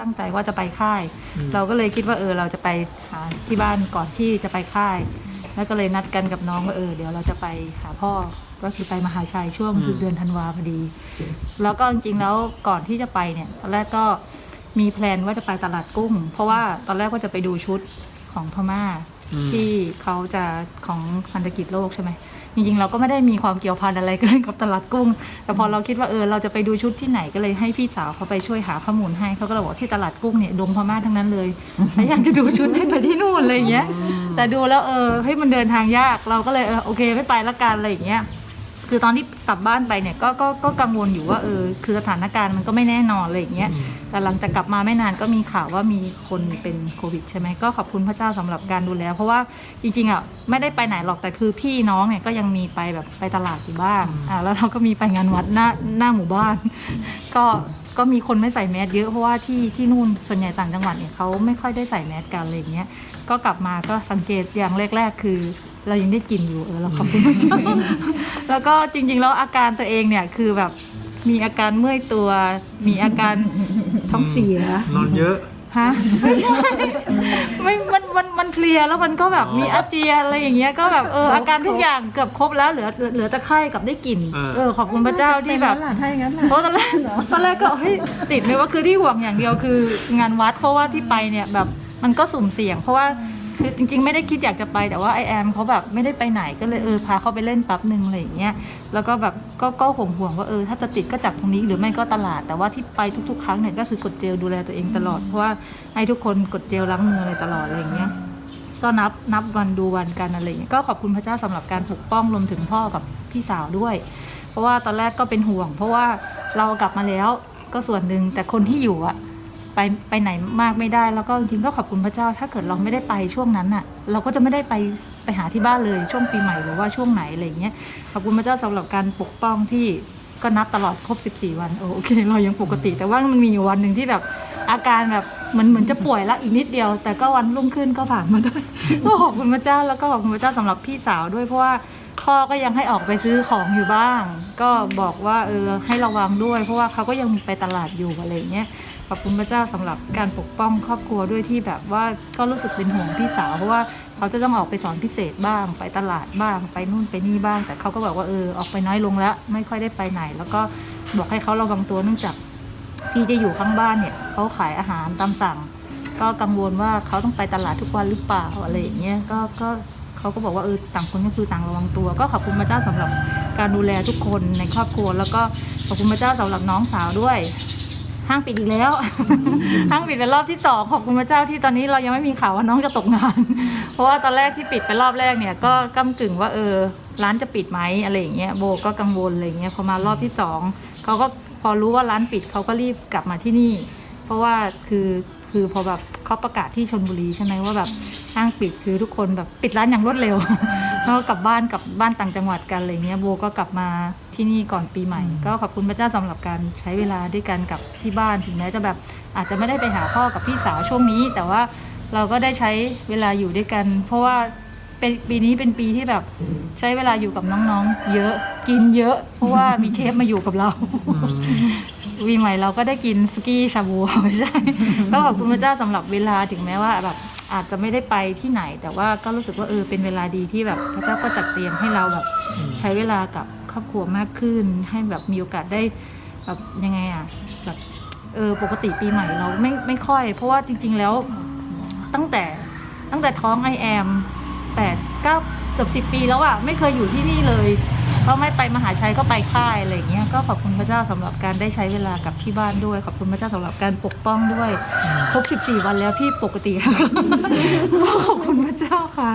ตั้งใจว่าจะไปค่าย เราก็เลยคิดว่าเออเราจะไปหาที่บ้านก่อนที่จะไปค่าย แล้วก็เลยนัดกันกับน้องว่าเออเดี๋ยวเราจะไปหาพ่อก็คือไปมหาชัยช่วงอืมเดือนธันวาพอดี แล้วก็จริงๆแล้วก่อนที่จะไปเนี่ยตอนแรกก็มีแพลนว่าจะไปตลาดกุ้ง เพราะว่าตอนแรกว่าจะไปดูชุดของพม่าอืมที่เขาจะของพันธกิจโลกใช่ไหม จริงๆเราก็ไม่ได้มีความเกี่ยวพันอะไรกันกับตลาดกุ้ง แต่พอเราคิดว่าเออเราจะไปดูชุดที่ไหนก็เลยให้พี่สาวเขาไปช่วยหาข้อมูลให้เขาก็เลยบอกที่ตลาดกุ้งเนี่ยดงพม่าทั้งนั้นเลยถ้าอยากจะดูชุดให้ไปที่นู่นอะไรอย่างเงี้ยแต่ดูแล้วเออเฮ้ยมันเดินทางยากเราก็เลยเออโอเคไม่ไปละกันอะไรอย่างเงี้ย คือตอนที่กลับบ้านไปเนี่ยก็ก็ก็กังวลอยู่ว่าเออคือสถานการณ์มันก็ไม่แน่นอนอะไรอย่างเงี้ยแต่หลังจากกลับมาไม่นานก็มีข่าวว่ามีคนเป็นโควิดใช่ไหมก็ขอบคุณพระเจ้าสำหรับการดูแลเพราะว่าจริงๆอะไม่ได้ไปไหนหรอกแต่คือพี่น้องเนี่ยก็ยังมีไปแบบไปตลาดอยู่บ้างอ่าแล้วเราก็มีไปงานวัดหน้าหน้าหมู่บ้าน ก็ก็มีคนไม่ใส่แมสเยอะเพราะว่าที่ที่นู่นส่วนใหญ่ต่างจังหวัดเนี่ยเขาไม่ค่อยได้ใส่แมสกันอะไรอย่างเงี้ยก็กลับมาก็สังเกตอย่างแรก ๆ คือ เรายังได้กลินอยู่เออเราขอบคุณพระเจ้าแล้วก็จริง ๆ แล้วอาการตัวเองเนี่ยคือแบบมีอาการเมื่อยตัว มีอาการท้องเสียนอนเยอะฮะไม่ใช่ไม่มันมันมันเพลียแล้วมันก็แบบมีอาเจียนอะไรอย่างเงี้ยก็แบบเอออาการทุกอย่างเกือบครบแล้วเหลือเหลือเหลือแต่ไข้กับได้กลิ่นเออเออขอบคุณพระเจ้าที่แบบถ้าอย่างนั้นล่ะเพราะตอนแรกตอนแรกก็เฮ้ยติดไหมว่าคือที่ห่วงอย่างเดียวคืองานวัดเพราะว่าที่ไปเนี่ยแบบมันก็สุ่มเสี่ยง เพราะว่า คือจริงๆ ไม่ได้คิดอยากจะไปแต่ว่าไอแอมเขาแบบไม่ได้ไปไหนก็เลยเออพาเขาไปเล่นแป๊บหนึ่งอะไรอย่างเงี้ยแล้วก็แบบก็ก็ห่วงห่วงว่าเออถ้าจะติดก็จากตรงนี้หรือไม่ก็ตลาด แต่ว่าที่ไปทุกๆ ครั้งเนี่ยก็คือกดเจลดูแลตัวเองตลอดเพราะว่าให้ทุกคนกดเจลล้างมืออะไรตลอดอะไรอย่างเงี้ยก็นับนับวันดูวันกันอะไรอย่างเงี้ยก็ขอบคุณพระเจ้าสำหรับการปกป้องรวมถึงพ่อกับพี่สาวด้วย เพราะว่าตอนแรกก็เป็นห่วง เพราะว่าเรากลับมาแล้วก็ส่วนหนึ่งแต่คนที่อยู่อะ ไปไปไหนมากไม่ได้ แล้วก็จริงก็ขอบคุณพระเจ้า ถ้าเกิดเราไม่ได้ไปช่วงนั้นอะเราก็จะไม่ได้ไปไปหาที่บ้านเลยช่วงปีใหม่หรือว่าช่วงไหนอะไรเงี้ยขอบคุณพระเจ้าสำหรับการปกป้องที่ก็นับตลอดครบ 14 วันโอเค เรายังปกติ แต่ว่ามันมีอยู่วันหนึ่งที่แบบอาการแบบเหมือนเหมือนจะป่วยละอีกนิดเดียว แต่ก็วันรุ่งขึ้นก็ผ่านมาด้วยก็ขอบคุณพระเจ้าแล้วก็ขอบคุณพระเจ้าสำหรับพี่สาวด้วยเพราะว่า พ่อก็ยังให้ออกไปซื้อของอยู่บ้าง ก็บอกว่าเออให้ระวังด้วย เพราะว่าเขาก็ยังมีไปตลาดอยู่อะไรเงี้ยขอบคุณพระเจ้าสำหรับการปกป้องครอบครัวด้วยที่แบบว่าก็รู้สึกเป็นห่วงพี่สาวเพราะว่าเขาจะต้องออกไปสอนพิเศษบ้าง ไปตลาดบ้าง ไปนู่นไปนี่บ้าง แต่เขาก็บอกว่าเออออกไปน้อยลงแล้ว ไม่ค่อยได้ไปไหน แล้วก็บอกให้เขาระวังตัวเนื่องจากพี่จะอยู่ข้างบ้านเนี่ยเขาขายอาหารตามสั่ง ก็กังวลว่าเขาต้องไปตลาดทุกวันหรือเปล่าอะไรอย่างเงี้ยก็ก็ เขาก็บอกว่าเออต่างคนก็คือต่างระวังตัว ก็ขอบคุณพระเจ้าสำหรับการดูแลทุกคนในครอบครัว แล้วก็ขอบคุณพระเจ้าสำหรับน้องสาวด้วยห้างปิดอีกแล้ว ห้างปิดเป็นรอบที่สองขอบคุณพระเจ้าที่ตอนนี้เรายังไม่มีข่าวว่าน้องจะตกงาน เพราะว่าตอนแรกที่ปิดไปรอบแรกเนี่ย ก็ก้ากึ่งว่าเออ ร้านจะปิดไหมอะไรอย่างเงี้ยโบก็กังวลอะไรอย่างเงี้ยพอมารอบที่สองเขาก็พอรู้ว่าร้านปิดเขาก็รีบกลับมาที่นี่ เพราะว่าคือคือพอแบบ เขาประกาศที่ชนบุรีใช่ไหมว่าแบบห้างปิดคือทุกคนแบบปิดร้านอย่างรวดเร็ว แล้วก็กลับบ้านกลับบ้านต่างจังหวัดกันอะไรเงี้ยโบก็กลับมาที่นี่ก่อนปีใหม่ ก็ขอบคุณพระเจ้าสำหรับการใช้เวลาด้วยกันกับที่บ้านถึงแม้จะแบบอาจจะไม่ได้ไปหาพ่อกับพี่สาวช่วงนี้ แต่ว่าเราก็ได้ใช้เวลาอยู่ด้วยกัน เพราะว่า เป็นปีนี้เป็นปีที่แบบใช้เวลาอยู่กับน้องๆ เยอะกินเยอะ เพราะว่ามีเชฟมาอยู่กับเราวีใหม่เราก็ได้กินสกี้ชาบูไม่ใช่ก็ขอบคุณพระเจ้าสำหรับเวลาถึงแม้ว่าแบบอาจจะไม่ได้ไปที่ไหน แต่ว่าก็รู้สึกว่าเออเป็นเวลาดีที่แบบพระเจ้าก็จัดเตรียมให้เราแบบใช้เวลากับครอบครัวมากขึ้น ให้แบบมีโอกาสได้แบบยังไงอะแบบเออปกติปีใหม่เราไม่ไม่ค่อย เพราะว่าจริง ๆแล้วตั้งแต่ตั้งแต่ท้องไอแอม แปดเก้าเกือบสิบปีแล้วอะไม่เคยอยู่ที่นี่เลยก็ไม่ไปมหาชัยก็ไปค่ายอะไรอย่างเงี้ยก็ขอบคุณพระเจ้าสำหรับการได้ใช้เวลากับที่บ้านด้วย ขอบคุณพระเจ้าสำหรับการปกป้องด้วย ครบ 14 วันแล้วพี่ปกติค่ะขอบคุณพระเจ้าค่ะ